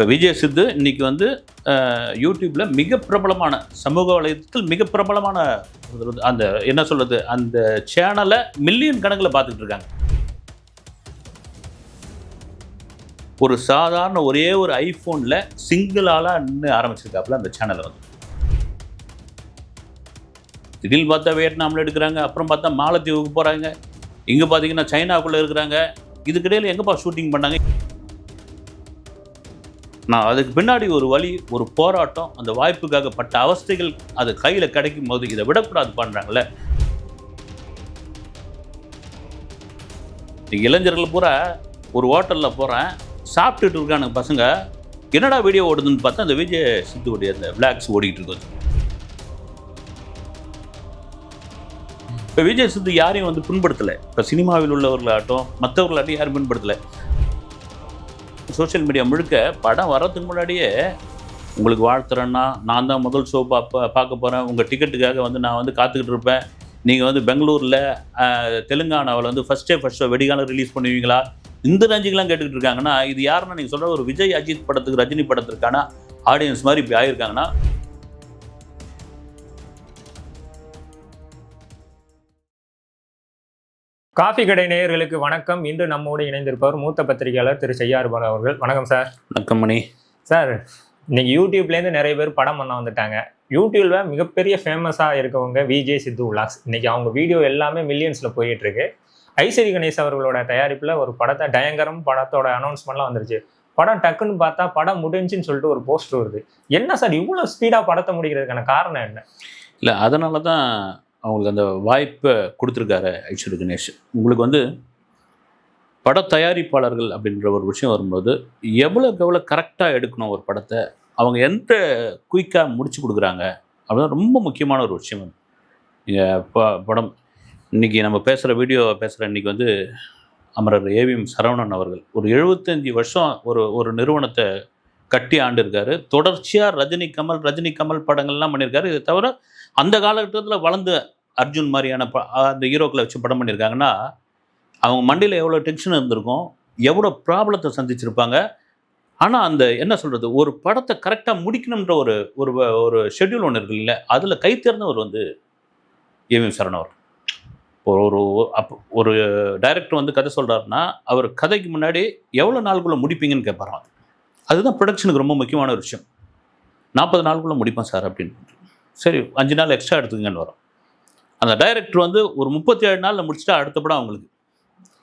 இப்போ விஜய் சித்து இன்னைக்கு வந்து யூடியூப்பில் யூடியூப்ல மிக பிரபலமான சமூக வலைதளத்தில் மிக பிரபலமான அந்த என்ன சொல்கிறது அந்த சேனலை மில்லியன் கணக்கில் பார்த்துட்டு இருக்காங்க. ஒரு சாதாரண ஒரே ஒரு ஐஃபோனில் சிங்கிளாலாக நின்று ஆரம்பிச்சிருக்காப்புல அந்த சேனலை வந்து. திடீர்னு பார்த்தா வியட்நாமில் எடுக்கிறாங்க அப்புறம் பார்த்தா மாலத்தீவுக்கு போகிறாங்க இங்கே பார்த்தீங்கன்னா சைனாக்குள்ளே இருக்கிறாங்க. இதுக்கிடையில் எங்கேப்பா ஷூட்டிங் பண்ணாங்க? நான் அதுக்கு பின்னாடி ஒரு வழி ஒரு போராட்டம் அந்த வாய்ப்புக்காக பட்ட அவஸ்தைகள் அது கையில் கிடைக்கும் போது இதை விடக்கூடாது பண்ணுறாங்களே இளைஞர்கள் பூரா ஒரு ஹோட்டலில் போகிறேன் சாப்பிட்டுட்டு இருக்கானுங்க பசங்க. என்னடா வீடியோ ஓடுதுன்னு பார்த்தா அந்த விஜய் சித்துவுடைய அந்த விளாக்ஸ் ஓடிக்கிட்டு இருக்குது. இப்போ விஜய் சித்து யாரையும் வந்து புண்படுத்தலை? இப்போ சினிமாவில் உள்ளவர்களாகட்டும் மற்றவர்களாகட்டும் யாரும் புண்படுத்தலை? சோஷியல் மீடியா முழுக்க படம் வர்றதுக்கு முன்னாடியே உங்களுக்கு வாழ்த்துறேன்னா நான் தான் முதல் ஷோ பார்ப்ப பார்க்க போகிறேன் உங்கள் டிக்கெட்டுக்காக வந்து நான் வந்து காத்துக்கிட்டு இருப்பேன். நீங்கள் வந்து பெங்களூரில் தெலுங்கானாவில் வந்து ஃபஸ்ட் டே ஃபஸ்ட் ஷோ வெடிகாலம் ரிலீஸ் பண்ணுவீங்களா? இந்த ரேஞ்சுக்கெல்லாம் கேட்டுக்கிட்டு இருக்காங்கன்னா இது யாருன்னா நீங்கள் சொல்கிற ஒரு விஜய் அஜித் படத்துக்கு ரஜினி படத்திற்கான ஆடியன்ஸ் மாதிரி இப்படி ஆகியிருக்காங்கன்னா காஃபி கடை நேயர்களுக்கு வணக்கம். இன்று நம்மோடு இணைந்திருப்பவர் மூத்த பத்திரிகையாளர் திரு செய்யாறுபால் அவர்கள். வணக்கம் சார். வணக்கம்மணி சார் இன்னைக்கு யூடியூப்லேருந்து நிறைய பேர் படம் பண்ண வந்துட்டாங்க. யூடியூப்ல மிகப்பெரிய ஃபேமஸாக இருக்கவங்க விஜய் சித்து உலாக்ஸ் இன்னைக்கு அவங்க வீடியோ எல்லாமே மில்லியன்ஸில் போயிட்டு இருக்கு ஐஸ்வரி கணேஷ் அவர்களோட தயாரிப்பில் ஒரு படத்தை டயங்கரம் படத்தோட அனௌன்ஸ்மெண்ட்லாம் வந்துருச்சு. படம் டக்குன்னு பார்த்தா படம் முடிஞ்சுன்னு சொல்லிட்டு ஒரு போஸ்டர் வருது. என்ன சார் இவ்வளோ ஸ்பீடாக படத்தை முடிக்கிறதுக்கான காரணம் என்ன? இல்லை அதனால தான் அவங்களுக்கு அந்த வாய்ப்பை கொடுத்துருக்காரு ஐஸ்வர்ய கணேஷ். உங்களுக்கு வந்து பட தயாரிப்பாளர்கள் அப்படின்ற ஒரு விஷயம் வரும்போது எவ்வளோக்கு எவ்வளோ கரெக்டாக எடுக்கணும் ஒரு படத்தை? அவங்க எந்த குயிக்காக முடிச்சு கொடுக்குறாங்க? அப்படின்னா ரொம்ப முக்கியமான ஒரு விஷயம். நீங்கள் ப படம் இன்றைக்கி நம்ம பேசுகிற வீடியோ பேசுகிற இன்றைக்கி வந்து அமரர் ஏவிஎம் சரவணன் அவர்கள் ஒரு எழுபத்தஞ்சி வருஷம் ஒரு ஒரு நிறுவனத்தை கட்டி ஆண்டிருக்காரு. தொடர்ச்சியாக ரஜினி கமல் ரஜினி கமல் படங்கள்லாம் பண்ணியிருக்காரு. இதை தவிர அந்த காலகட்டத்தில் வளர்ந்த அர்ஜுன் மாதிரியான ப அந்த ஹீரோக்களை வச்சு படம் பண்ணியிருக்காங்கன்னா அவங்க மண்டியில் எவ்வளோ டென்ஷன் இருந்திருக்கும் எவ்வளோ ப்ராப்ளத்தை சந்திச்சிருப்பாங்க. ஆனால் அந்த என்ன சொல்கிறது ஒரு படத்தை கரெக்டாக முடிக்கணுன்ற ஒரு ஒரு ஒரு ஷெட்யூல் ஒன்று இருக்கு இல்லை அதில் கை தேர்ந்தவர் வந்து ஏவிஎம் சரண் அவர். ஒரு ஒரு அப் ஒரு டைரக்டர் வந்து கதை சொல்கிறாருன்னா அவர் கதைக்கு முன்னாடி எவ்வளோ நாளுக்குள்ளே முடிப்பீங்கன்னு கேட்பாராம் அதுதான் ப்ரொடக்ஷனுக்கு ரொம்ப முக்கியமான ஒரு விஷயம். நாற்பது நாளுக்குள்ளே முடிப்பேன் சார் அப்படின்னு. சரி அஞ்சு நாள் எக்ஸ்ட்ரா எடுத்துக்கங்கன்னு வரும். அந்த டைரக்டர் வந்து ஒரு முப்பத்தி ஏழு நாளில் முடிச்சுட்டா அடுத்த படம் அவங்களுக்கு.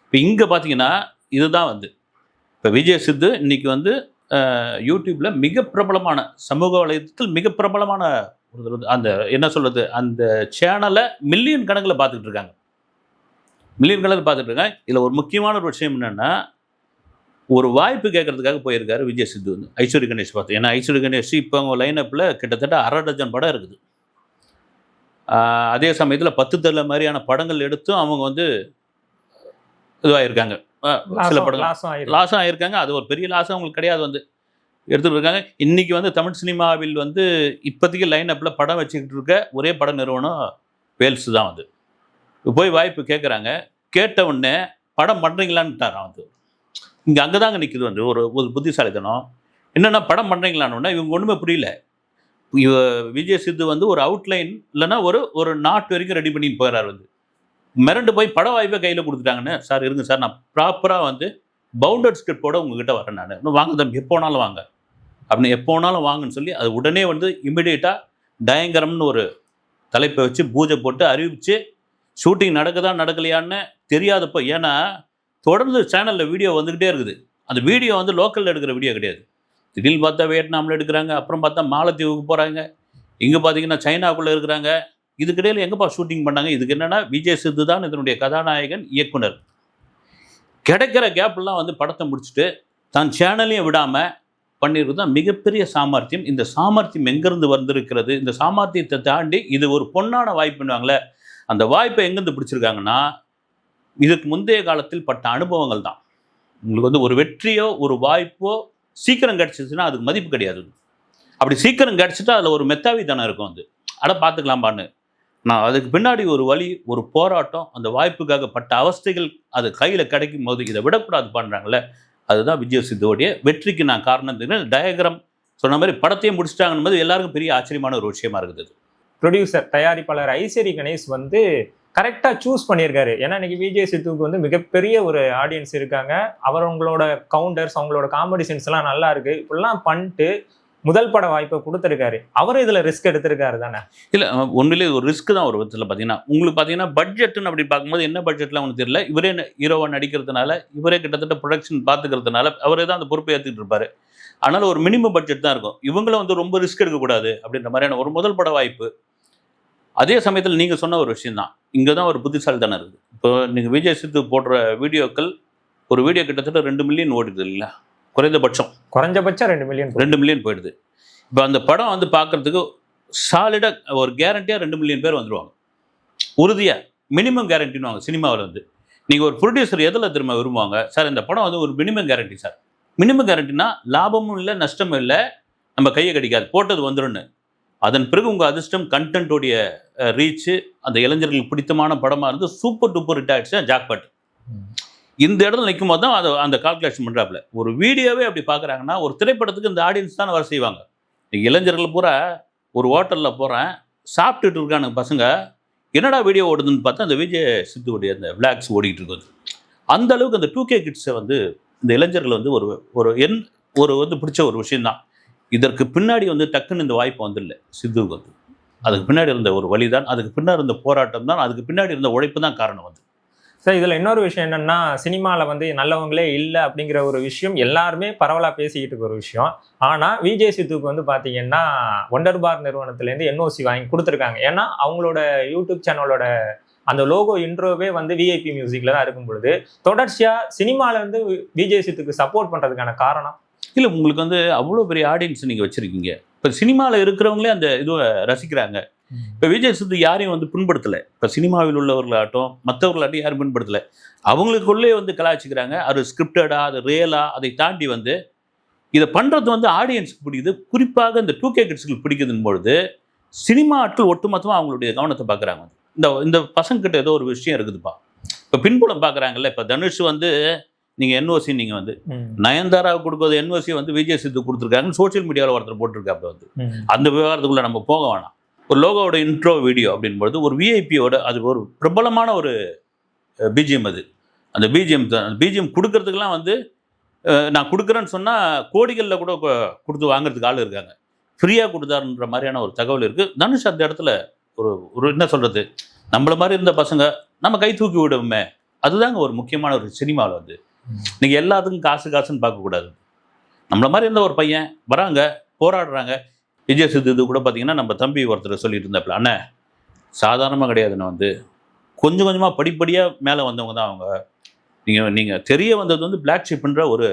இப்போ இங்கே பார்த்தீங்கன்னா இதுதான் வந்து. இப்போ விஜய் சித்து இன்னைக்கு வந்து யூடியூப்பில் மிக பிரபலமான சமூக வலைதளத்தில் மிக பிரபலமான ஒரு அந்த என்ன சொல்கிறது அந்த சேனலை மில்லியன் கணக்கில் பார்த்துக்கிட்டு இருக்காங்க. மில்லியன் கணக்கில் பார்த்துட்டு இருக்காங்க. இதில் ஒரு முக்கியமான ஒரு விஷயம் என்னென்னா ஒரு வாய்ப்பு கேட்கறதுக்காக போயிருக்காரு விஜய் சித்து வந்து. ஐஸ்வர்ய கணேஷ் பார்த்து. ஏன்னா ஐஸ்வர்ய கணேஷ் இப்போ அவங்க லைனப்பில் கிட்டத்தட்ட அரை டஜன் படம் இருக்குது. அதே சமயத்தில் பத்து தள்ள மாதிரியான படங்கள் எடுத்தும் அவங்க வந்து இதுவாகிருக்காங்க சில படங்கள். லாஸும் ஆயிருக்காங்க. அது ஒரு பெரிய லாஸும் அவங்களுக்கு கிடையாது வந்து. எடுத்துகிட்டு இருக்காங்க. இன்னைக்கு வந்து தமிழ் சினிமாவில் வந்து இப்போதைக்கு லைன் அப்பில் படம் வச்சுக்கிட்டு இருக்க ஒரே பட நிறுவனம் வேல்ஸ் தான் வந்து. போய் வாய்ப்பு கேட்குறாங்க. கேட்ட உடனே படம் பண்ணுறீங்களான்ட்டாரான் வந்து. இங்கே அங்கே தாங்க நிற்கிது வந்து ஒரு ஒரு புத்திசாலித்தனம். என்னென்னா படம் பண்ணுறீங்களான்னு இவங்க ஒன்றுமே புரியல. இவ விஜய் சித்து வந்து ஒரு அவுட்லைன் இல்லைன்னா ஒரு ஒரு நாட் வரைக்கும் ரெடி பண்ணிட்டு போயிடறாரு வந்து. மிரண்டு போய் பட வாய்ப்பை கையில் கொடுத்துட்டாங்கன்னு சார் இருங்க சார் நான் ப்ராப்பராக வந்து பவுண்டட் ஸ்கிரிப்டோட உங்ககிட்ட வரேன் நான். இன்னும் வாங்க தம்பி எப்போ வேணாலும் வாங்க. அப்படின்னு எப்போ வேணாலும் வாங்கன்னு சொல்லி அது உடனே வந்து இம்மிடியேட்டாக டயங்கரம்னு ஒரு தலைப்பை வச்சு பூஜை போட்டு அறிவித்து ஷூட்டிங் நடக்குதா நடக்கலையான்னு தெரியாதப்போ ஏன்னா தொடர்ந்து சேனலில் வீடியோ வந்துக்கிட்டே இருக்குது. அந்த வீடியோ வந்து லோக்கலில் எடுக்கிற வீடியோ கிடையாது. திடீர்னு பார்த்தா வியட்நாமில் எடுக்கிறாங்க அப்புறம் பார்த்தா மாலத்தீவுக்கு போகிறாங்க இங்கே பார்த்தீங்கன்னா சைனாக்குள்ளே இருக்கிறாங்க. இதுக்கிடையில் எங்கேப்பா ஷூட்டிங் பண்ணாங்க? இதுக்கு என்னென்னா விஜய் சித்து தான் இதனுடைய கதாநாயகன் இயக்குனர். கிடைக்கிற கேப்லாம் வந்து படத்தை முடிச்சுட்டு தன் சேனலையும் விடாமல் பண்ணியிருக்கிறது தான் மிகப்பெரிய சாமர்த்தியம். இந்த சாமர்த்தியம் எங்கேருந்து வந்திருக்கிறது? இந்த சாமர்த்தியத்தை தாண்டி இது ஒரு பொன்னான வாய்ப்புன்னுவாங்களே அந்த வாய்ப்பை எங்கேருந்து பிடிச்சிருக்காங்கன்னா இதுக்கு முந்தைய காலத்தில் பட்ட அனுபவங்கள் தான். உங்களுக்கு வந்து ஒரு வெற்றியோ ஒரு வாய்ப்போ சீக்கிரம் கிடச்சிச்சுன்னா அதுக்கு மதிப்பு கிடையாது. அப்படி சீக்கிரம் கிடச்சிட்டா அதில் ஒரு மெத்தாவிதானம் இருக்கும் அது. அட பார்த்துக்கலாம்பான்னு நான் அதுக்கு பின்னாடி ஒரு வழி ஒரு போராட்டம் அந்த வாய்ப்புக்காக பட்ட அவஸ்தைகள் அது கையில் கிடைக்கும் போது இதை விடக்கூடாது பண்ணுறாங்களே அதுதான் விஜய் சித்துவோடைய வெற்றிக்கு நான் காரணம் தெரியும் டயக்ராம் சொன்ன மாதிரி படத்தையும் முடிச்சிட்டாங்கன்னு போது எல்லாருக்கும் பெரிய ஆச்சரியமான ஒரு விஷயமா இருக்குது ப்ரொடியூசர் தயாரிப்பாளர் ஐஸ்வரி கணேஷ் வந்து கரெக்டாக சூஸ் பண்ணியிருக்காரு. ஏன்னா இன்னைக்கு விஜய் சித்துவுக்கு வந்து மிகப்பெரிய ஒரு ஆடியன்ஸ் இருக்காங்க. அவங்களோட கவுண்டர்ஸ் அவங்களோட காமெடி சென்ஸ் எல்லாம் நல்லா இருக்கு. இப்படிலாம் பண்ணிட்டு முதல் பட வாய்ப்பை கொடுத்துருக்காரு. அவரும் இதில் ரிஸ்க் எடுத்திருக்காரு தானே? இல்லை ஒன்றுலேயே ஒரு ரிஸ்க் தான் ஒரு விதத்தில் பார்த்தீங்கன்னா உங்களுக்கு பார்த்தீங்கன்னா பட்ஜெட்னு அப்படி பார்க்கும்போது என்ன பட்ஜெட்லாம் ஒன்று தெரியல. இவரே ஹீரோவாக நடிக்கிறதுனால இவரே கிட்டத்தட்ட ப்ரொடக்ஷன் பார்த்துக்கிறதுனால அவரே தான் அந்த பொறுப்பை ஏற்றுக்கிட்டு இருப்பார். ஆனால் ஒரு மினிமம் பட்ஜெட் தான் இருக்கும். இவங்களும் வந்து ரொம்ப ரிஸ்க் எடுக்கக்கூடாது அப்படின்ற மாதிரியான ஒரு முதல் பட வாய்ப்பு. அதே சமயத்தில் நீங்கள் சொன்ன ஒரு விஷயம் தான் இங்கே தான் ஒரு புத்திசாலித்தனம் இருக்குது இப்போ நீங்கள் விஜய் சித்து போடுற வீடியோக்கள் ஒரு வீடியோ கிட்டத்தட்ட ரெண்டு மில்லியன் ஓடுது இல்லைங்களா? குறைந்தபட்சம். குறைஞ்சபட்சம் ரெண்டு மில்லியன் ரெண்டு மில்லியன் போயிடுது. இப்போ அந்த படம் வந்து பார்க்கறதுக்கு சாலிடாக ஒரு கேரண்டியாக ரெண்டு மில்லியன் பேர் வந்துடுவாங்க உறுதியாக மினிமம் கேரண்டின்னு வாங்க சினிமாவில் வந்து. நீங்கள் ஒரு ப்ரொடியூசர் எதில் திரும்ப விரும்புவாங்க? சார் இந்த படம் வந்து ஒரு மினிமம் கேரண்டி சார் மினிமம் கேரண்டினா லாபமும் இல்லை நஷ்டமும் இல்லை நம்ம கையை கடிக்காது. போட்டது வந்துருன்னு அதன் பிறகு உங்கள் அதிர்ஷ்டம் கண்டென்ட்டோடைய ரீச்சு அந்த இளைஞர்களுக்கு பிடித்தமான படமாக இருந்து சூப்பர் டூப்பர் ஹிட் ஆகிடுச்சு ஜாக்பாட். இந்த இடத்துல நிற்கும் போது தான் அதை அந்த கால்குலேஷன் பண்ணுறாப்புல ஒரு வீடியோவே அப்படி பார்க்குறாங்கன்னா ஒரு திரைப்படத்துக்கு இந்த ஆடியன்ஸ் தான் வர செய்வாங்க. இளைஞர்கள் பூரா ஒரு ஹோட்டலில் போகிறேன் சாப்பிட்டுட்டு இருக்கானுங்க பசங்க என்னடா வீடியோ ஓடுதுன்னு பார்த்தா அந்த விஜய் சித்துவுடைய அந்த விளாக்ஸ் ஓடிக்கிட்டு இருக்குது. அந்த அளவுக்கு அந்த டூ கே கிட்ஸை வந்து இந்த இளைஞர்கள் வந்து ஒரு ஒரு என் ஒரு வந்து பிடிச்ச ஒரு விஷயம்தான். இதற்கு பின்னாடி வந்து டக்குன்னு இந்த வாய்ப்பு வந்துடல. சித்துவுக்கு வந்து. அதுக்கு பின்னாடி இருந்த ஒரு வழி தான் அதுக்கு பின்னாடி இருந்த போராட்டம் தான் அதுக்கு பின்னாடி இருந்த உழைப்பு தான் காரணம் வந்து. சார் இதில் இன்னொரு விஷயம் என்னென்னா சினிமாவில் வந்து நல்லவங்களே இல்லை அப்படிங்கிற ஒரு விஷயம் எல்லாருமே பரவலாக பேசிக்கிட்டு இருக்க ஒரு விஷயம். ஆனால் விஜய் சித்துக்கு வந்து பார்த்தீங்கன்னா ஒண்டர் பார் நிறுவனத்துலேருந்து என்ஓசி வாங்கி கொடுத்துருக்காங்க. ஏன்னா அவங்களோட யூடியூப் சேனலோட அந்த லோகோ இன்ட்ரோவே வந்து விஐபி மியூசிக்கில் தான் இருக்கும் பொழுது தொடர்ச்சியாக சினிமாவிலேருந்து விஜய் சித்துக்கு சப்போர்ட் பண்ணுறதுக்கான காரணம் இல்லை உங்களுக்கு வந்து அவ்வளோ பெரிய ஆடியன்ஸ் நீங்கள் வச்சுருக்கீங்க. இப்போ சினிமாவில் இருக்கிறவங்களே அந்த இதுவை ரசிக்கிறாங்க. இப்போ விஜய் சித்து யாரையும் வந்து புண்படுத்தலை? இப்போ சினிமாவில் உள்ளவர்களாகட்டும் மற்றவர்களாகட்டும் யாரும் புண்படுத்தலை? அவங்களுக்குள்ளே வந்து கலாய்ச்சிக்கிறாங்க. அது ஸ்கிரிப்டடா அது ரியலா அதை தாண்டி வந்து இதை பண்ணுறது வந்து ஆடியன்ஸுக்கு பிடிக்குது. குறிப்பாக இந்த டூ கே கிட்ஸ்களுக்கு பிடிக்குதுன்னு பொழுது சினிமா ஆட்கள் ஒட்டுமொத்தமாக அவங்களுடைய கவனத்தை பார்க்குறாங்க. இந்த இந்த பசங்கக்கிட்ட ஏதோ ஒரு விஷயம் இருக்குதுப்பா. இப்போ பின்புலம் பார்க்குறாங்கல்ல இப்போ தனுஷ் வந்து நீங்கள் என்ஓசி நீங்கள் வந்து நயன்தாராவுக்கு கொடுக்குறது என்ஓசி வந்து விஜய் சித்து கொடுத்துருக்காங்கன்னு சோஷியல் மீடியாவில் ஒருத்தர் போட்டிருக்காப்புல வந்து. அந்த விவகாரத்துக்குள்ள நம்ம போக வேணாம். ஒரு லோகோவோட இன்ட்ரோ வீடியோ அப்படின்பொழுது ஒரு விஐபியோட அது ஒரு பிரபலமான ஒரு பிஜிஎம் அது. அந்த பிஜிஎம் அந்த பிஜிஎம் கொடுக்கறதுக்கெல்லாம் வந்து நான் கொடுக்குறேன்னு சொன்னால் கோடிகளில் கூட கொடுத்து வாங்குறதுக்கு ஆள் இருக்காங்க. ஃப்ரீயாக கொடுத்தாருன்ற மாதிரியான ஒரு தகவல் இருக்குது தனுஷ் அந்த இடத்துல ஒரு ஒரு என்ன சொல்கிறது நம்மள மாதிரி இருந்த பசங்க நம்ம கை தூக்கி விடுவோமே. அதுதாங்க ஒரு முக்கியமான ஒரு சினிமாவில் வந்து நீங்கள் எல்லாத்துக்கும் காசு காசுன்னு பார்க்கக்கூடாது நம்மள மாதிரி இருந்த ஒரு பையன் வராங்க போராடுறாங்க. விஜய் சித்து இது கூட பார்த்தீங்கன்னா நம்ம தம்பி ஒருத்தர் சொல்லிட்டு இருந்தாப்புல அண்ணே சாதாரணமாக கிடையாதுன்னு வந்து கொஞ்சம் கொஞ்சமாக படிப்படியாக மேலே வந்தவங்க தான் அவங்க. நீங்கள் நீங்கள் தெரிய வந்தது வந்து பிளாக் ஷிப்ன்ற ஒரு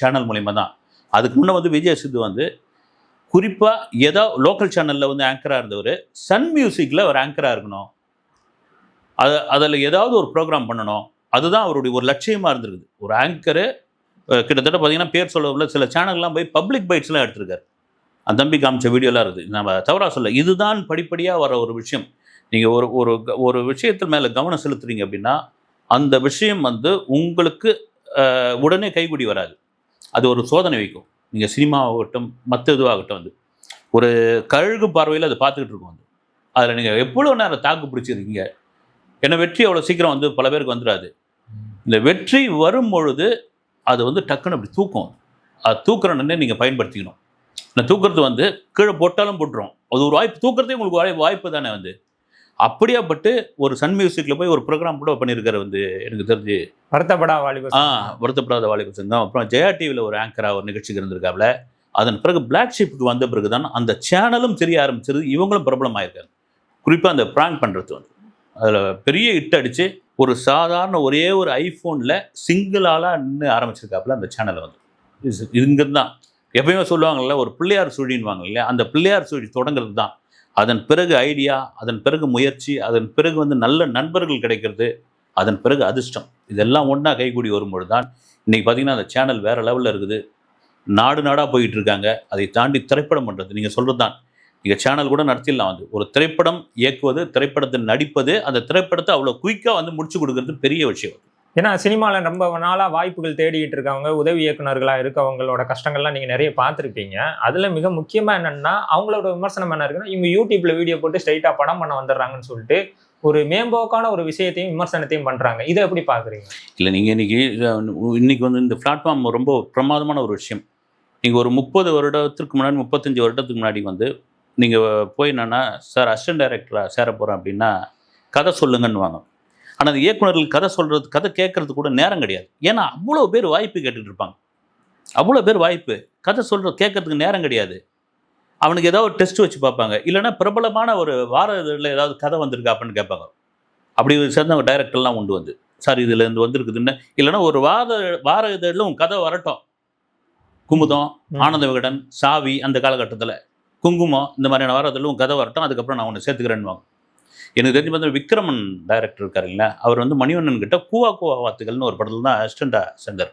சேனல் மூலிமா தான். அதுக்கு முன்னே வந்து விஜய் சித்து வந்து குறிப்பாக ஏதோ லோக்கல் சேனலில் வந்து ஆங்கராக இருந்தவர் சன் மியூசிக்கில் ஒரு ஆங்கராக இருக்கணும். அது அதில் ஏதாவது ஒரு ப்ரோக்ராம் பண்ணணும். அதுதான் அவருடைய ஒரு லட்சியமாக இருந்திருக்குது. ஒரு ஆங்கரு கிட்டத்தட்ட பார்த்தீங்கன்னா பேர் சொல்ல சில சேனல்லாம் போய் பப்ளிக் பைட்ஸ்லாம் எடுத்திருக்காரு. அந்த தம்பி காமிச்ச வீடியோலாம் இருக்குது. நம்ம தவறாக சொல்ல இதுதான் படிப்படியாக வர ஒரு விஷயம். நீங்கள் ஒரு ஒரு ஒரு விஷயத்தில் மேலே கவனம் செலுத்துறீங்க அப்படின்னா அந்த விஷயம் வந்து உங்களுக்கு உடனே கைகுடி வராது. அது ஒரு சோதனை வைக்கும். நீங்கள் சினிமாவாகட்டும் மற்ற இதுவாகட்டும் வந்து. ஒரு கழுகு பார்வையில் அதை பார்த்துக்கிட்டு இருக்கோம் வந்து. அதில் நீங்கள் எவ்வளோ நேரம் தாக்கு பிடிச்சிருக்கீங்க? ஏன்னா வெற்றி அவ்வளோ சீக்கிரம் வந்து பல பேருக்கு வந்துடாது. இந்த வெற்றி வரும் பொழுது அது வந்து டக்குன்னு அப்படி தூக்கும் அது. தூக்குறனே நீங்கள் பயன்படுத்திக்கணும். இந்த தூக்குறது வந்து கீழே போட்டாலும் போட்டுரும். அது ஒரு வாய்ப்பு தூக்குறதே உங்களுக்கு வாய் வாய்ப்பு தானே வந்து. அப்படியாப்பட்டு ஒரு சன் மியூசிக்கில் போய் ஒரு ப்ரோக்ராம் கூட பண்ணியிருக்காரு வந்து எனக்கு தெரிஞ்சு. வருத்தப்படா வாலிப ஆ வருத்தப்படாத வாலிப சங்கம். அப்புறம் ஜெயா டிவியில் ஒரு ஆங்கராக ஒரு நிகழ்ச்சிக்கு இருந்திருக்காப்ல. அதன் பிறகு பிளாக் ஷிப்புக்கு வந்த பிறகு தான் அந்த சேனலும் தெரிய ஆரம்பிச்சது. இவங்களும் பிரபலம் ஆயிருக்காங்க குறிப்பாக அந்த ப்ராங்க் பண்ணுறது வந்து. அதில் பெரிய ஹிட் அடித்து ஒரு சாதாரண ஒரே ஒரு ஐஃபோனில் சிங்கிளாலாக நின்று ஆரம்பிச்சிருக்காப்புல அந்த சேனலை வந்து. இங்கே தான் எப்பயுமே சொல்லுவாங்கல்ல ஒரு பிள்ளையார் சுழின்வாங்க இல்லையா? அந்த பிள்ளையார் சுழி தொடங்குறது தான் அதன் பிறகு ஐடியா அதன் பிறகு முயற்சி அதன் பிறகு வந்து நல்ல நண்பர்கள் கிடைக்கிறது அதன் பிறகு அதிர்ஷ்டம். இதெல்லாம் ஒன்றா கைகூடி வரும்பொழுது தான் இன்றைக்கி பார்த்தீங்கன்னா அந்த சேனல் வேறு லெவலில் இருக்குது. நாடு நாடாக போயிட்டு இருக்காங்க. அதை தாண்டி திரைப்படம் பண்ணுறது நீங்கள் சொல்கிறது தான் நீங்கள் சேனல் கூட நடத்திடலாம் வந்து ஒரு திரைப்படம் இயக்குவது திரைப்படத்தில் நடிப்பது அந்த திரைப்படத்தை அவ்வளோ குயிக்காக வந்து முடிச்சு கொடுக்கறது பெரிய விஷயம் ஏன்னா சினிமாவில் ரொம்ப நாளாக வாய்ப்புகள் தேடிட்டு இருக்கவங்க உதவி இயக்குனர்களாக இருக்கவங்களோட கஷ்டங்கள்லாம் நீங்கள் நிறைய பார்த்துருப்பீங்க. அதில் மிக முக்கியமாக என்னென்னா அவங்களோட விமர்சனம் என்ன இருக்குன்னா இவங்க யூடியூப்ல வீடியோ போட்டு ஸ்ட்ரைட்டாக படம் பண்ண வந்துடுறாங்கன்னு சொல்லிட்டு ஒரு மேம்போக்கான ஒரு விஷயத்தையும் விமர்சனத்தையும் பண்ணுறாங்க இதை எப்படி பார்க்குறீங்க? இல்லை நீங்கள் இன்னைக்கு இன்னைக்கு வந்து இந்த பிளாட்ஃபார்ம் ரொம்ப பிரமாதமான ஒரு விஷயம். நீங்கள் ஒரு முப்பது வருடத்திற்கு முன்னாடி முப்பத்தஞ்சு வருடத்துக்கு முன்னாடி வந்து நீங்கள் போய் என்னன்னா சார் அசிஸ்டன்ட் டைரக்டராக சேர போகிறேன் அப்படின்னா கதை சொல்லுங்கன்னு வாங்க ஆனால் அந்த இயக்குனர்கள் கதை சொல்கிறது கதை கேட்கறது கூட நேரம் கிடையாது. ஏன்னா அவ்வளோ பேர் வாய்ப்பு கேட்டுட்டு இருப்பாங்க. அவ்வளோ பேர் வாய்ப்பு. கதை சொல்கிற கேட்கறதுக்கு நேரம் கிடையாது. அவனுக்கு ஏதாவது ஒரு டெஸ்ட் வச்சு பார்ப்பாங்க. இல்லைன்னா பிரபலமான ஒரு வார இதில் ஏதாவது கதை வந்திருக்கா அப்படின்னு கேட்பாங்க. அப்படி சேர்ந்தவங்க டைரக்டர்லாம் உண்டு வந்து. சார் இதுல இருந்து வந்திருக்குதுன்னு. இல்லைன்னா ஒரு வார வார இதழில் உன் கதை வரட்டும். குமுதம். ஆனந்த விகடன் சாவி அந்த காலகட்டத்தில். குங்குமம் இந்த மாதிரியான வார கதை வரட்டும் அதுக்கப்புறம் நான் ஒன்று சேர்த்துக்கிறேன்னு எனக்கு தெரிஞ்சு பார்த்தா விக்ரமன் டைரக்டர் இருக்கார் இல்லைங்களா அவர் வந்து மணிவண்ணன் கிட்ட கூவா கூவா வாத்துகள்னு ஒரு படத்தில் தான் அசிஸ்டண்டாக செஞ்சார்.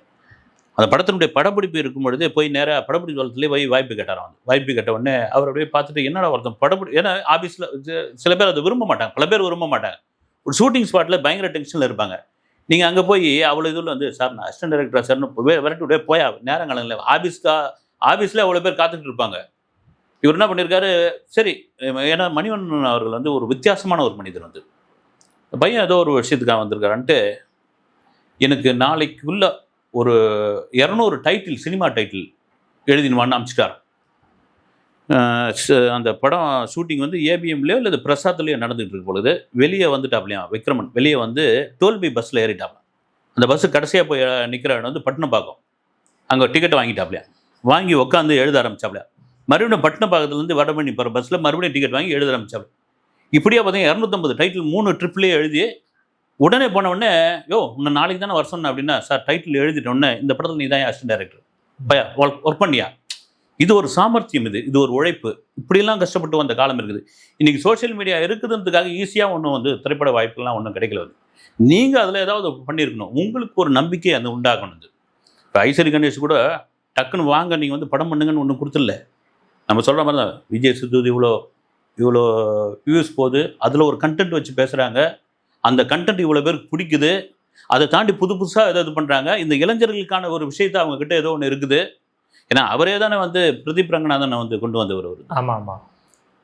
அந்த படத்தினுடைய படப்பிடிப்பு இருக்கும் பொழுதே போய் நேராக படப்பிடிப்பு காலத்துலேயே போய் வாய்ப்பு கேட்டாராம் வந்து. வாய்ப்பு கேட்ட உடனே அவர் அப்படியே பார்த்துட்டு என்னடா ஒருத்தன் படப்பிடி ஏன்னா ஆஃபீஸில் சில பேர் அதை விரும்ப மாட்டாங்க பல பேர் விரும்ப மாட்டாங்க. ஒரு ஷூட்டிங் ஸ்பாட்டில் பயங்கர டென்ஷனில் இருப்பாங்க. நீங்கள் அங்கே போய் அவ்வளோ இதில் வந்து சார் நான் அசிஸ்டன்ட் டைரக்டர் சார்னு வே- விரட்டி விடவே போயா நேரங்காலங்களில். ஆஃபீஸ்க்கா ஆஃபீஸில் அவ்வளோ பேர் காத்துட்டு இருப்பாங்க. இவர் என்ன பண்ணியிருக்காரு சரி ஏன்னா மணிவண்ணன் அவர்கள் வந்து ஒரு வித்தியாசமான ஒரு மனிதர் வந்து. பையன் ஏதோ ஒரு விஷயத்துக்காக வந்திருக்காருன்ட்டு எனக்கு நாளைக்குள்ள ஒரு இரநூறு டைட்டில் சினிமா டைட்டில் எழுதினுவான்னு அனுப்பிச்சிட்டார் அந்த படம் ஷூட்டிங் வந்து ஏபிஎம்லேயோ இல்லை பிரசாத்லேயோ நடந்துகிட்டு இருக்கு பொழுது வெளியே வந்துட்டாப்லையா விக்ரமன்? வெளியே வந்து டோல்பி பஸ்ஸில் ஏறிட்டாப்ல. அந்த பஸ்ஸு கடைசியாக போய் நிற்கிற இடம் வந்து பட்டினப்பாக்கம். அங்கே டிக்கெட் வாங்கிட்டாப்லையா. வாங்கி உட்காந்து எழுத ஆரம்பிச்சாப்லையா. மறுபடியும் பட்டின பாகத்துலேருந்து வடமணி போகிற பஸ்ஸில் மறுபடியும் டிக்கெட் வாங்கி எழுத ஆரம்பிச்சாப்ல இப்படியே பார்த்தீங்கன்னா இரநூத்தம்பது டைட்டில் மூணு ட்ரிப்லேயே எழுதி உடனே போன உடனே யோ இன்னும் நாளைக்கு தானே வர அப்படின்னா சார் டைட்டில் எழுதிட்டோன்னே உடனே இந்த படத்தில் நீ தான் அசிஸ்டன்ட் டைரக்டர் பயா ஒர்க் பண்ணியா? இது ஒரு சாமர்த்தியம் இது இது ஒரு உழைப்பு. இப்படியெல்லாம் கஷ்டப்பட்டு வந்த காலம் இருக்குது. இன்றைக்கி சோஷியல் மீடியா இருக்குதுன்றதுக்காக ஈஸியாக ஒன்றும் வந்து திரைப்பட வாய்ப்புகள்லாம் ஒன்றும் கிடைக்கல வந்து. நீங்கள் அதில் ஏதாவது பண்ணியிருக்கணும் உங்களுக்கு ஒரு நம்பிக்கை அந்த உண்டாகணும் இப்போ ஐஸ்வரி கணேஷ் கூட டக்குன்னு வாங்க நீங்கள் வந்து படம் பண்ணுங்கன்னு ஒன்றும் கொடுத்துடல. நம்ம சொல்கிற மாதிரி தான். விஜய் சித்து இவ்வளோ இவ்வளோ வியூஸ் போகுது. அதில் ஒரு கண்டென்ட் வச்சு பேசுகிறாங்க அந்த கண்டென்ட் இவ்வளோ பேருக்கு பிடிக்குது. அதை தாண்டி புது புதுசாக ஏதோ இது பண்ணுறாங்க இந்த இளைஞர்களுக்கான ஒரு விஷயத்தை அவங்க கிட்ட ஏதோ ஒன்று இருக்குது. ஏன்னா அவரே தானே வந்து பிரதீப் ரங்கநாதனை வந்து கொண்டு வந்தவர் அவர். ஆமா ஆமா.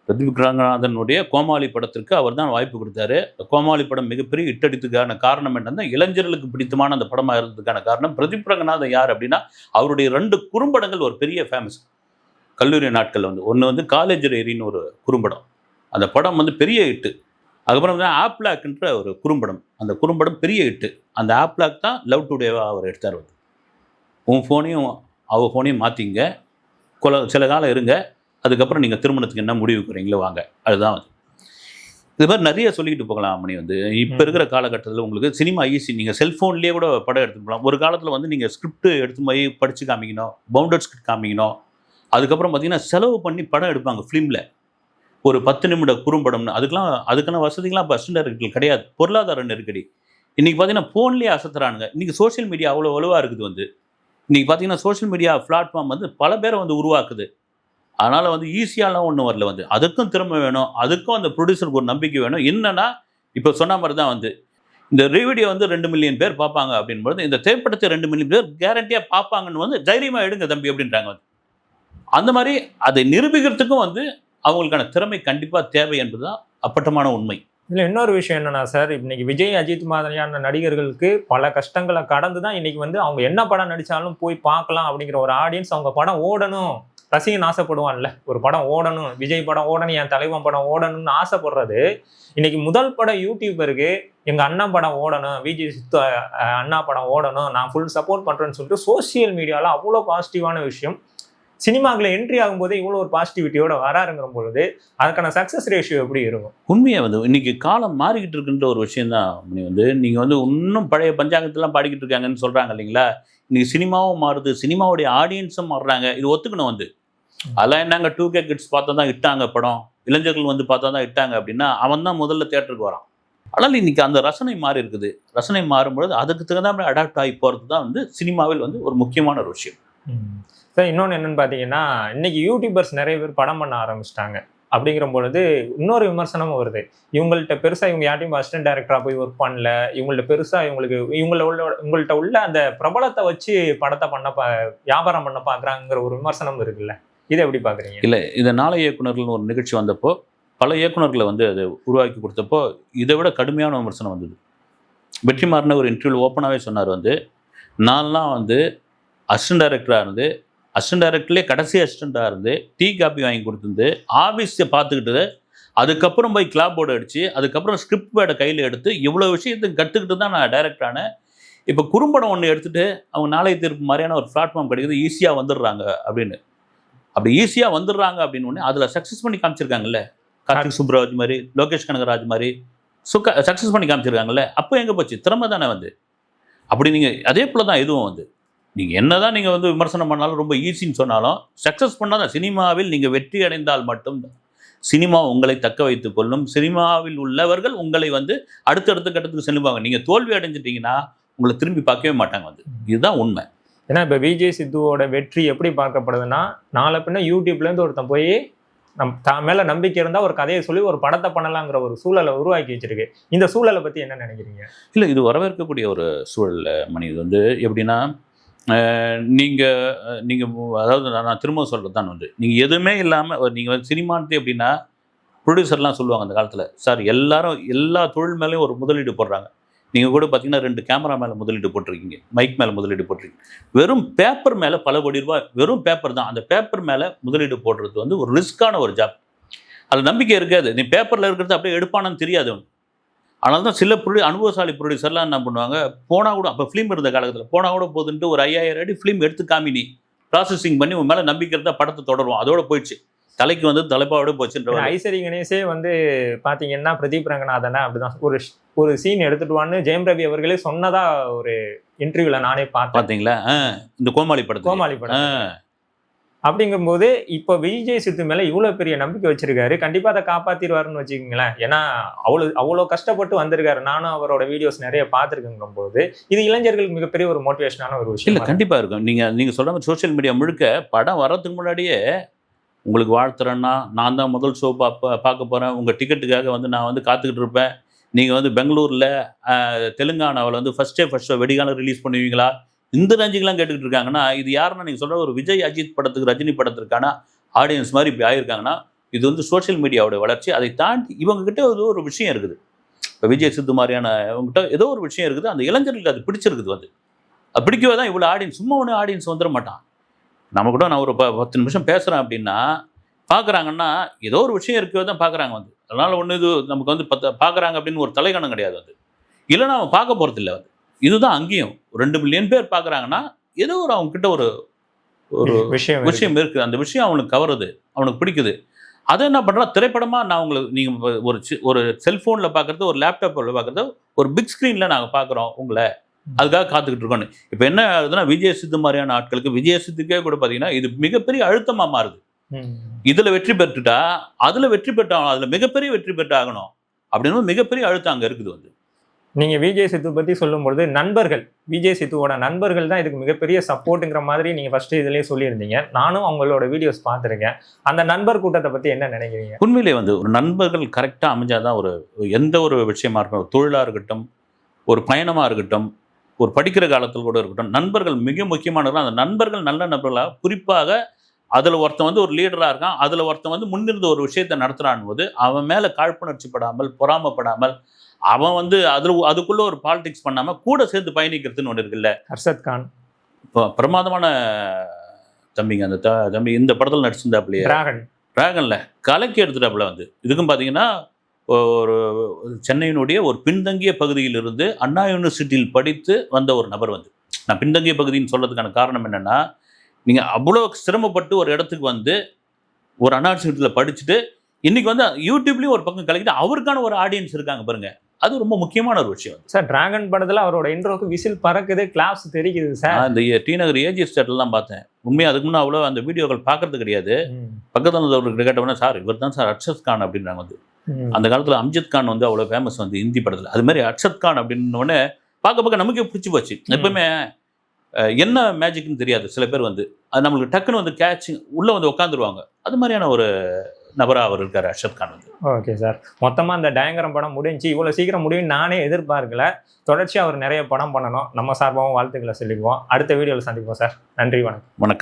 பிரதீப் ரங்கநாதனுடைய கோமாளி படத்திற்கு அவர் தான் வாய்ப்பு கொடுத்தாரு. கோமாளி படம் மிகப்பெரிய இட்டடித்துக்கான காரணம் என்னன்னா இளைஞர்களுக்கு பிடித்தமான அந்த படமாக இருந்ததுக்கான காரணம் பிரதீப் ரங்கநாதன் யார் அப்படின்னா அவருடைய ரெண்டு குறும்படங்கள் ஒரு பெரிய ஃபேமஸ் கல்லூரி நாட்கள் வந்து. ஒன்று வந்து காலேஜ் ஏரின்னு ஒரு குறும்படம். அந்த படம் வந்து பெரிய ஹிட்டு அதுக்கப்புறம் வந்து ஆப்லாக்ன்ற ஒரு குறும்படம். அந்த குறும்படம் பெரிய ஹிட்டு அந்த ஆப்லாக் தான் லவ் டுடேவா அவர் எடுத்தார் வந்து. உன் ஃபோனையும் அவ ஃபோனையும் மாற்றிங்க கொல சில காலம் இருங்க. அதுக்கப்புறம் நீங்கள் திருமணத்துக்கு என்ன முடிவுக்குறீங்களோ வாங்க. அதுதான் வந்து இது மாதிரி நிறைய சொல்லிக்கிட்டு போகலாம் மணி வந்து. இப்போ. இருக்கிற காலகட்டத்தில் உங்களுக்கு சினிமா ஈஸி நீங்கள் செல்ஃபோன்லேயே கூட படம் எடுத்துட்டு போகலாம். ஒரு காலத்தில் வந்து நீங்கள் ஸ்கிரிப்ட் எடுத்து போய் படித்து காமிக்கணும். பவுண்டட் ஸ்கிரிப்ட் காமிக்கணும். அதுக்கப்புறம் பார்த்தீங்கன்னா செலவு பண்ணி படம் எடுப்பாங்க ஃபிலிமில் ஒரு பத்து நிமிட குறும்படம்னு அதுக்கெல்லாம் அதுக்கான வசதிகள்லாம் பஸ் அசிஸ்டன்ட் கிடையாது. பொருளாதார நெருக்கடி. இன்றைக்கி பார்த்தீங்கன்னா ஃபோன்லேயே அசத்துறானுங்க. இன்றைக்கி சோஷியல் மீடியா அவ்வளோ வலுவாக இருக்குது வந்து. இன்றைக்கி பார்த்தீங்கன்னா சோஷியல் மீடியா பிளாட்ஃபார்ம் வந்து பல பேரை வந்து உருவாக்குது. அதனால் வந்து ஈஸியாலாம் ஒன்றும் வரல வந்து. அதுக்கும் திறமை வேணும். அதுக்கும் அந்த ப்ரொடியூசருக்கு ஒரு நம்பிக்கை வேணும். என்னென்னா இப்போ சொன்ன மாதிரி தான் வந்து. இந்த வீடியோ வந்து ரெண்டு மில்லியன் பேர் பார்ப்பாங்க அப்படின்போது இந்த திரைப்படத்தை ரெண்டு மில்லியன் பேர் கேரண்டியாக பார்ப்பாங்கன்னு வந்து தைரியமாக எடுங்க தம்பி அப்படின்றாங்க வந்து. அந்த மாதிரி அதை நிரூபிக்கிறதுக்கும் வந்து அவங்களுக்கான திறமை கண்டிப்பாக தேவை என்பதுதான் அப்பட்டமான உண்மை. இல்லை இன்னொரு விஷயம் என்னன்னா சார் இன்னைக்கு விஜய் அஜித் மாதிரியான நடிகர்களுக்கு பல கஷ்டங்களை கடந்து தான் இன்னைக்கு வந்து அவங்க என்ன படம் நடித்தாலும் போய் பார்க்கலாம் அப்படிங்கிற ஒரு ஆடியன்ஸ் அவங்க படம் ஓடணும். ரசிகன் ஆசைப்படுவான்ல. ஒரு படம் ஓடணும் விஜய் படம் ஓடணும் என் தலைவன் படம் ஓடணும்னு ஆசைப்படுறது. இன்னைக்கு முதல் படம் யூடியூபருக்கு எங்கள் அண்ணன் படம் ஓடணும் விஜய் சித்து அண்ணா படம் ஓடணும் நான் ஃபுல் சப்போர்ட் பண்ணுறேன்னு சொல்லிட்டு சோசியல் மீடியாவில் அவ்வளோ பாசிட்டிவான விஷயம். சினிமாக்குள்ள என்ட்ரி ஆகும்போதே இவ்வளோ ஒரு பாசிட்டிவிட்டியோட வராருங்கிற பொழுது அதுக்கான சக்சஸ் ரேஷியோ எப்படி இருக்கும்? உண்மையாக வந்து இன்னைக்கு காலம் மாறிக்கிட்டு இருக்குன்ற ஒரு விஷயம் தான் மணி வந்து. நீங்கள் வந்து இன்னும் பழைய பஞ்சாங்கத்தெல்லாம் பாடிக்கிட்டு இருக்காங்கன்னு சொல்கிறாங்க இல்லைங்களா? இன்னைக்கு சினிமாவும் மாறுது சினிமாவுடைய ஆடியன்ஸும் மாறுறாங்க. இது ஒத்துக்கணும் வந்து. அதெல்லாம் என்னங்க டூ கே கிட்ஸ் பார்த்தா தான் இட்டாங்க படம். இளைஞர்கள் வந்து பார்த்தா தான் இட்டாங்க அப்படின்னா அவன் தான் முதல்ல தேட்டருக்கு வரான். ஆனால் இன்னைக்கு அந்த ரசனை மாறி இருக்குது. ரசனை மாறும்பொழுது அதுக்கு தகுந்த மாதிரி அடாப்ட் ஆகி போகிறது தான் வந்து சினிமாவில் வந்து ஒரு முக்கியமான ஒரு விஷயம். சார் இன்னொன்று என்னன்னு பார்த்தீங்கன்னா இன்னைக்கு யூடியூபர்ஸ் நிறைய பேர் படம் பண்ண ஆரம்பிச்சிட்டாங்க. அப்படிங்கிற பொழுது இன்னொரு விமர்சனமும் வருது. இவங்கள்ட்ட பெருசாக இவங்க யார்ட்டையும் அசிஸ்டன்ட் டேரக்டராக போய் ஒர்க் பண்ணல. இவங்கள்ட்ட பெருசாக இவங்களுக்கு இவங்கள உள்ள இவங்கள்ட்ட உள்ள அந்த பிரபலத்தை வச்சு படத்தை பண்ண பா வியாபாரம் பண்ண பார்க்குறாங்கிற ஒரு விமர்சனம் இருக்குல்ல? இதை எப்படி பார்க்குறீங்க இல்லை இந்த நாளை இயக்குனர்கள்னு ஒரு நிகழ்ச்சி வந்தப்போ பல இயக்குனர்களை வந்து அதை உருவாக்கி கொடுத்தப்போ இதை விட கடுமையான விமர்சனம் வந்தது. வெற்றிமாறன ஒரு இன்டர்வியூ ஓப்பனாகவே சொன்னார் வந்து நான்லாம் வந்து அசிஸ்டன்ட் டைரக்டராக இருந்து அசிஸ்டன்ட் டைரக்டர்லேயே கடைசி அசிஸ்டண்ட்டாக இருந்து டீ காப்பி வாங்கி கொடுத்துருந்து ஆஃபீஸை பார்த்துக்கிட்டு அதுக்கப்புறம் போய் கிளாப் போர்டு அடித்து அதுக்கப்புறம் ஸ்கிரிப்ட் பேடை கையில் எடுத்து இவ்வளோ விஷயத்தையும் கற்றுக்கிட்டு தான் நான் டைரக்டர் ஆனேன். இப்போ குறும்படம் ஒன்று எடுத்துகிட்டு அவங்க நாளைய தீர்ப்பு மாதிரியான ஒரு பிளாட்ஃபார்ம் கிடைக்குது ஈஸியாக வந்துடுறாங்க அப்படின்னு. அப்படி ஈஸியாக வந்துடுறாங்க அப்படின்னு ஒன்று அதில் சக்ஸஸ் பண்ணி காமிச்சிருக்காங்கல்ல. கார்த்திக் சுப்ரராஜ் மாதிரி லோகேஷ் கனகராஜ் மாதிரி. சுக்க சக்ஸஸ் பண்ணி காமிச்சிருக்காங்கல்ல. அப்போ எங்கே போச்சு? திறமை தானே வந்து. அப்படி நீங்கள் அதே போல் தான் இதுவும் வந்து. நீங்கள் என்ன தான் நீங்கள் வந்து விமர்சனம் பண்ணாலும் ரொம்ப ஈஸின்னு சொன்னாலும் சக்ஸஸ் பண்ணால் தான் சினிமாவில் நீங்கள் வெற்றி அடைந்தால் மட்டும் சினிமா உங்களை தக்க வைத்துக் கொள்ளும். சினிமாவில் உள்ளவர்கள் உங்களை வந்து அடுத்தடுத்த கட்டத்துக்கு செல்லுவாங்க. நீங்கள் தோல்வி அடைஞ்சிட்டீங்கன்னா உங்களை திரும்பி பார்க்கவே மாட்டாங்க வந்து. இதுதான் உண்மை. ஏன்னா இப்ப விஜய் சித்துவோட வெற்றி எப்படி பார்க்கப்படுதுன்னா நாளை பின்ன யூடியூப்ல இருந்து ஒருத்தன் போய் நம் தான் மேல நம்பிக்கை இருந்தா ஒரு கதையை சொல்லி ஒரு படத்தை பண்ணலாங்கிற ஒரு சூழலை உருவாக்கி வச்சிருக்கு. இந்த சூழலை பத்தி என்ன நினைக்கிறீங்க? இல்லை இது வரவேற்கக்கூடிய ஒரு சூழல் மணி. இது வந்து எப்படின்னா நீங்கள் நீங்கள் அதாவது நான் திரும்ப சொல்கிறது தான் வந்து நீங்கள் எதுவுமே இல்லாமல் நீங்கள் வந்து சினிமான்ட்டு எப்படின்னா ப்ரொடியூசர்லாம் சொல்லுவாங்க அந்த காலத்தில். சார் எல்லாரும் எல்லா தொழில் மேலேயும் ஒரு முதலீடு போடுறாங்க. நீங்கள் கூட பார்த்தீங்கன்னா ரெண்டு கேமரா மேலே முதலீடு போட்டிருக்கீங்க. மைக் மேலே முதலீடு போட்டிருக்கீங்க. வெறும் பேப்பர் மேலே பல கோடி ரூபாய் வெறும் பேப்பர் தான். அந்த பேப்பர் மேலே முதலீடு போடுறது வந்து ஒரு ரிஸ்க்கான ஒரு ஜாப் அது நம்பிக்கை இருக்காது. நீ பேப்பரில் இருக்கிறது அப்படியே எடுப்பானு தெரியாது அதனால தான் சில ப்ரொடியூ அனுபவசாலி ப்ரொடியூசர்லாம் என்ன பண்ணுவாங்க? போனால் கூட அப்போ ஃபிலிம் இருந்த காலத்தில் போனால் கூட போதுன்ட்டு ஒரு ஐயாயிரம் அடி ஃபிலிம் எடுத்து காமினி. ப்ராசஸிங் பண்ணி உன் மேலே நம்பிக்கை இருந்தால் படத்தை தொடரும் அதோட போயிடுச்சு. தலைக்கு வந்து தலைப்பாவோட போச்சுன்ற ஐசரி கணேஷே வந்து பாத்தீங்கன்னா பிரதீப் ரங்கநாதனை அப்படிதான். ஒரு ஒரு சீன் எடுத்துட்டு வான்னு ஜெயம் ரவி அவர்களே சொன்னதா ஒரு இன்டர்வியூல நானே பார்த்தேன். பார்த்தீங்களா இந்த கோமாளி படத்தை கோமாளி படம் அப்படிங்கும்போது இப்போ விஜய் சித்து மேல இவ்வளவு பெரிய நம்பிக்கை வச்சிருக்காரு கண்டிப்பா அதை காப்பாத்திடுவாருன்னு வச்சுக்கோங்களேன். ஏன்னா அவ்வளவு அவ்வளவு கஷ்டப்பட்டு வந்திருக்காரு. நானும் அவரோட வீடியோஸ் நிறைய பார்த்துருக்குங்கும் போது இது இளைஞர்களுக்கு மிகப்பரிய ஒரு மோட்டிவேஷனான ஒரு இல்லை விஷயம் கண்டிப்பாக இருக்கும். நீங்கள் நீங்கள் மாதிரி சோஷியல் மீடியா முழுக்க படம் வர்றதுக்கு முன்னாடியே உங்களுக்கு வாழ்த்துறேன்னா நான் தான் முதல் ஷோ பார்ப்ப பார்க்க போகிறேன் உங்கள் டிக்கெட்டுக்காக வந்து நான் வந்து காத்துக்கிட்டு இருப்பேன். நீங்கள் வந்து பெங்களூரில் தெலுங்கானாவில் வந்து ஃபஸ்ட் டே ஃபஸ்ட் ஷோ வெடிகாலம் ரிலீஸ் பண்ணுவீங்களா? இந்த ரேஞ்சுக்கெலாம் கேட்டுக்கிட்டு இருக்காங்கன்னா இது யாருன்னா நீங்கள் சொல்கிற ஒரு விஜய் அஜித் படத்துக்கு ரஜினி படத்திற்கான ஆடியன்ஸ் மாதிரி இப்படி ஆயிருக்காங்கன்னா இது வந்து சோஷியல் மீடியாவோட வளர்ச்சி. அதை தாண்டி இவங்ககிட்ட ஏதோ ஒரு விஷயம் இருக்குது. இப்போ விஜய் சித்து மாதிரியான இவங்ககிட்ட ஏதோ ஒரு விஷயம் இருக்குது. அந்த இளைஞர்களுக்கு அது பிடிச்சிருக்குது வந்து அது பிடிக்கவே தான் இவ்வளோ ஆடியன்ஸ் சும்மா ஒன்று ஆடியன்ஸ் வந்துட மாட்டான். நம்ம கூட நான் ஒரு ப பத்து நிமிஷம் பேசுகிறேன் அப்படின்னா பார்க்குறாங்கன்னா ஏதோ ஒரு விஷயம் இருக்கவே தான் பார்க்குறாங்க வந்து. அதனால் ஒன்று இது நமக்கு வந்து பத்த பார்க்குறாங்க அப்படின்னு ஒரு தலைகணம் கிடையாது அது. இல்லைன்னா அவன் பார்க்க போகிறதில்ல வந்து இதுதான் அங்கேயும். ரெண்டு மில்லியன் பேர் பார்க்குறாங்கன்னா ஏதோ ஒரு அவங்க கிட்ட ஒரு ஒரு விஷயம். விஷயம் இருக்குது. அந்த விஷயம் அவனுக்கு கவருது. அவனுக்கு பிடிக்குது. அதை என்ன பண்ணுறான் திரைப்படமாக நான் உங்களுக்கு நீங்கள் ஒரு ஒரு செல்ஃபோனில் பார்க்குறது ஒரு லேப்டாப்பில் பார்க்குறது ஒரு பிக் ஸ்க்ரீனில் நாங்கள் பார்க்குறோம் உங்களை. அதுக்காக காத்துக்கிட்டு இருக்கோம் இப்போ என்ன ஆகுதுன்னா விஜய் சித்து மாதிரியான ஆட்களுக்கு விஜய் சித்துக்கே கூட பார்த்தீங்கன்னா இது மிகப்பெரிய அழுத்தமாக மாறுது. இதில் வெற்றி பெற்றுட்டா அதில் வெற்றி பெற்றாகணும் அதில் மிகப்பெரிய வெற்றி பெற்றாகணும். அப்படின்னு மிகப்பெரிய அழுத்தம் அங்கே இருக்குது வந்து. நீங்க விஜய் சித்து பத்தி சொல்லும்பொழுது நண்பர்கள் விஜய் சித்துவோட நண்பர்கள் தான் இதுக்கு மிகப்பெரிய சப்போர்ட்டுங்கிற மாதிரி நீங்க ஃபர்ஸ்ட் இதுலயே சொல்லியிருந்தீங்க. நானும் அவங்களோட வீடியோஸ் பார்த்துருக்கேன். அந்த நண்பர் கூட்டத்தை பத்தி என்ன நினைக்கிறீங்க? உண்மையிலே வந்து ஒரு நண்பர்கள் கரெக்டாக அமைஞ்சாதான் ஒரு எந்த ஒரு விஷயமா இருக்கட்டும் ஒரு தொழிலாக இருக்கட்டும் ஒரு பயணமாக இருக்கட்டும் ஒரு படிக்கிற காலத்தில் கூட இருக்கட்டும் நண்பர்கள் மிக முக்கியமானவர்கள் அந்த நண்பர்கள் நல்ல நண்பர்களாக குறிப்பாக அதில் ஒருத்தன் வந்து ஒரு லீடராக இருக்கான். அதில் ஒருத்தன் வந்து முன்னிருந்து ஒரு விஷயத்தை நடத்துகிறான் போது அவன் மேலே காழ்ப்புணர்ச்சி படாமல் பொறாமப்படாமல் அவன் வந்து அதில் அதுக்குள்ளே ஒரு பாலிடிக்ஸ் பண்ணாமல் கூட சேர்ந்து பயணிக்கிறதுன்னு ஒன்று இருக்குல்ல? ஹர்ஷத் கான். இப்போ பிரமாதமான தம்பிங்க அந்த தம்பி இந்த படத்தில் நடிச்சிருந்தாப்புலையே. டிராகன் டிராகனில் கலக்கி எடுத்துட்டாப்புல வந்து. இதுக்கும் பார்த்தீங்கன்னா ஒரு சென்னையினுடைய ஒரு பின்தங்கிய பகுதியிலிருந்து அண்ணா யூனிவர்சிட்டியில் படித்து வந்த ஒரு நபர் வந்து. நான் பின்தங்கிய பகுதின்னு சொல்றதுக்கான காரணம் என்னன்னா நீங்கள் அவ்வளோ சிரமப்பட்டு ஒரு இடத்துக்கு வந்து ஒரு அண்ணா யூனிவர்சிட்டியில் படிச்சுட்டு இன்னைக்கு வந்து யூடியூப்லேயும் ஒரு பக்கம் கலக்கிட்டு அவருக்கான ஒரு ஆடியன்ஸ் இருக்காங்க பாருங்க. அது ரொம்ப முக்கியமான ஒரு விஷயம் சார் டிராகன் படத்துல அவரோட இன்ட்ரோக்கு விசில் பறக்குது கிளாப்ஸ் தெரிக்குது சார். இந்த டி நகர் ஏஜி ஸ்டேட்லாம் பார்த்தேன். உண்மையாக அதுக்கு முன்னே அவ்வளோ அந்த வீடியோக்கள் பார்க்கறது கிடையாது. பக்கத்தில் இருந்தவர்கிட்ட கேட்டவொடனே சார் இவர் தான் சார் அர்ஷத் கான் அப்படின்றாங்க வந்து. அந்த காலத்தில் அம்ஜத் கான் வந்து அவ்வளோ ஃபேமஸ் வந்து ஹிந்தி படத்தில். அது மாதிரி அர்ஷத் கான் அப்படின்னோடனே பார்க்க பார்க்க நமக்கே பிடிச்சி போச்சு. எப்பவுமே என்ன மேஜிக்னு தெரியாது சில பேர் வந்து. அது நம்மளுக்கு டக்குன்னு வந்து கேட்சிங் உள்ளே வந்து உட்காந்துருவாங்க அது மாதிரியான ஒரு நபராக அவர் இருக்கார் அர்ஷத் கான் வந்து. Okay sir. மொத்தமாக அந்த டயங்கரம் படம் முடிஞ்சு இவ்வளோ சீக்கிரம் முடியும் நானே எதிர்பார்க்கல. தொடர்ச்சியாக அவர் நிறைய படம் பண்ணணும். நம்ம சார்பாகவும் வாழ்த்துக்களை சொல்லிக்குவோம். அடுத்த வீடியோவில் சந்திப்போம் சார். நன்றி வணக்கம். வணக்கம்.